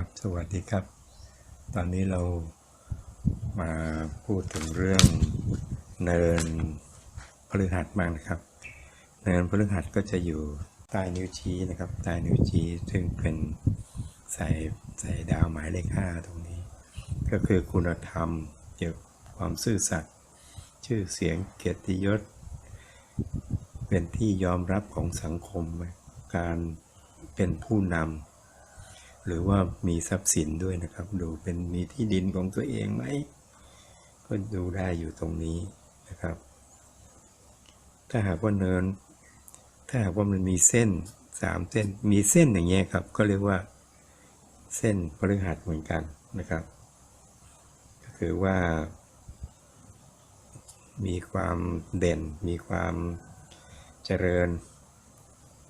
ครับ สวัสดีครับ ตอนนี้เรามาพูดถึงเรื่องเนินพฤหัสบ้างนะครับ เนินพฤหัสก็จะอยู่ใต้นิ้วชี้นะครับ ใต้นิ้วชี้ซึ่งเป็นใส่ใส่ดาวหมายเลขห้าตรงนี้ ก็คือคุณธรรมเกี่ยวกับความซื่อสัตย์ชื่อเสียงเกียรติยศ เป็นที่ยอมรับของสังคมการเป็นผู้นำ หรือว่ามีทรัพย์สินด้วยนะครับ ดูเป็นมีที่ดินของตัวเองไหมก็ดูได้อยู่ตรงนี้นะครับ ถ้าหากว่าเนิน ถ้าหากว่ามันมีเส้นสามเส้น มีเส้นอย่างเงี้ยครับ ก็เรียกว่าเส้นพฤหัสเหมือนกันนะครับ ก็คือว่ามีความเด่น มีความเจริญ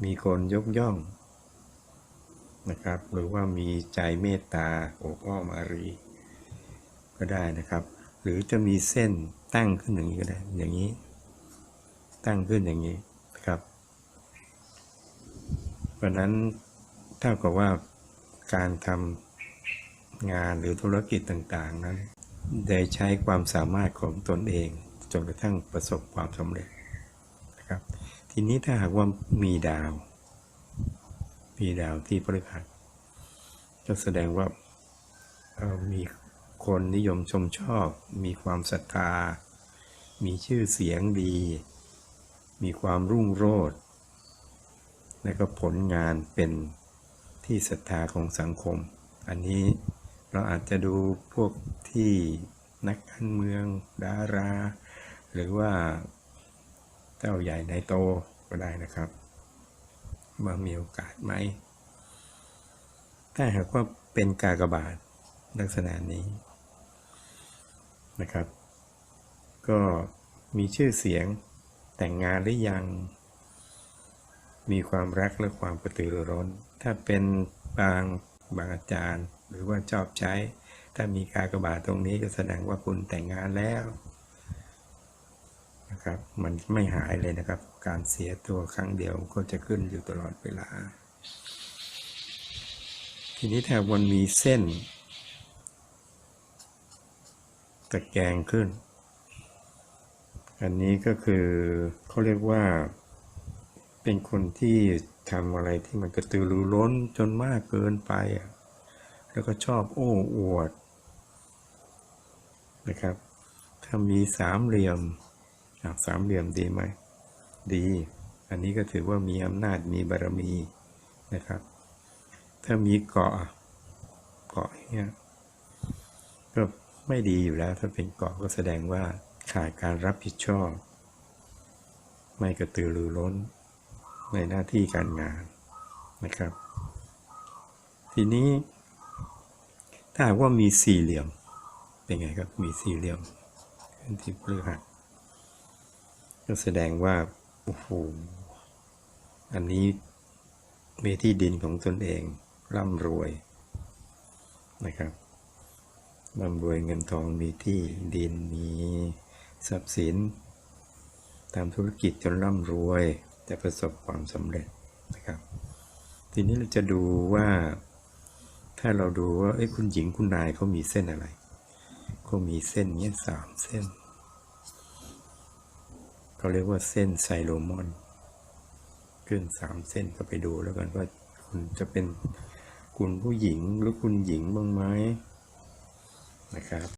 มีคนยกย่อง นะครับ หรือว่ามีใจเมตตาโอบอ้อมารี ก็ได้นะครับ หรือจะมีเส้นตั้งขึ้นอย่างนี้ก็ได้ อย่างนี้ ตั้งขึ้นอย่างนี้นะครับ เพราะนั้นเท่ากับว่าการทำงานหรือธุรกิจต่างๆนั้น ได้ใช้ความสามารถของตนเองจนกระทั่งประสบความสำเร็จนะครับ ทีนี้ถ้าหากว่ามีดาว มีดาวที่พฤหัสก็แสดงว่ามีคนนิยมชมชอบ มีความศรัทธา มีชื่อเสียงดี มีความรุ่งโรจน์และก็ผลงานเป็นที่ศรัทธาของสังคม อันนี้เราอาจจะดูพวกที่นักการเมือง ดารา หรือว่าเจ้าใหญ่ในายโตก็ได้นะครับ ว่ามีโอกาสไหม ถ้าหากว่าเป็นกากบาทลักษณะนี้นะครับ ก็มีชื่อเสียงแต่งงานหรือยัง มีความรักและความกระตือรือร้น ถ้าเป็นบางบางอาจารย์ หรือว่าชอบใช้ ถ้ามีกากบาทตรงนี้ก็แสดงว่าคุณแต่งงานแล้ว นะครับ มันไม่หายเลยนะครับ การเสียตัวครั้งเดียวก็จะขึ้นอยู่ตลอดเวลา ทีนี้ถ้าวันมีเส้นตะแกรงขึ้น อันนี้ก็คือเขาเรียกว่าเป็นคนที่ทำอะไรที่มันกระตือรือร้นจนมากเกินไป แล้วก็ชอบโอ้อวดนะครับ ถ้ามีสามเหลี่ยม สามเหลี่ยมดีไหมดี อันนี้ก็ถือว่ามีอำนาจมีบารมีนะครับ ถ้ามีเกาะเกาะเนี่ยก็ไม่ดีอยู่แล้ว ถ้าเป็นเกาะก็แสดงว่าขาดการรับผิดชอบ ไม่กระตือรือร้นในหน้าที่การงานนะครับ ทีนี้ ถ้าหากว่ามีสี่เหลี่ยม เป็นไงครับ มีสี่เหลี่ยมขึ้นที่เพฤหัส ก็แสดงว่าโอ้โหอันนี้มีที่ดินของตนเองร่ำรวยนะครับร่ำรวยเงินทองมีที่ดินมีทรัพย์สินทำธุรกิจจนร่ำรวยจะประสบความสำเร็จนะครับ ทีนี้เราจะดูว่า ถ้าเราดูว่าเอ้ยคุณหญิงคุณนายเขามีเส้นอะไรเขามีเส้นเนี้ยสามเส้น เขาเรียกว่าเส้นไซโลมอน ขึ้นสามเส้นก็ไปดูแล้วกันว่าคุณจะเป็นคุณผู้หญิงหรือคุณหญิงบ้างไหมนะครับ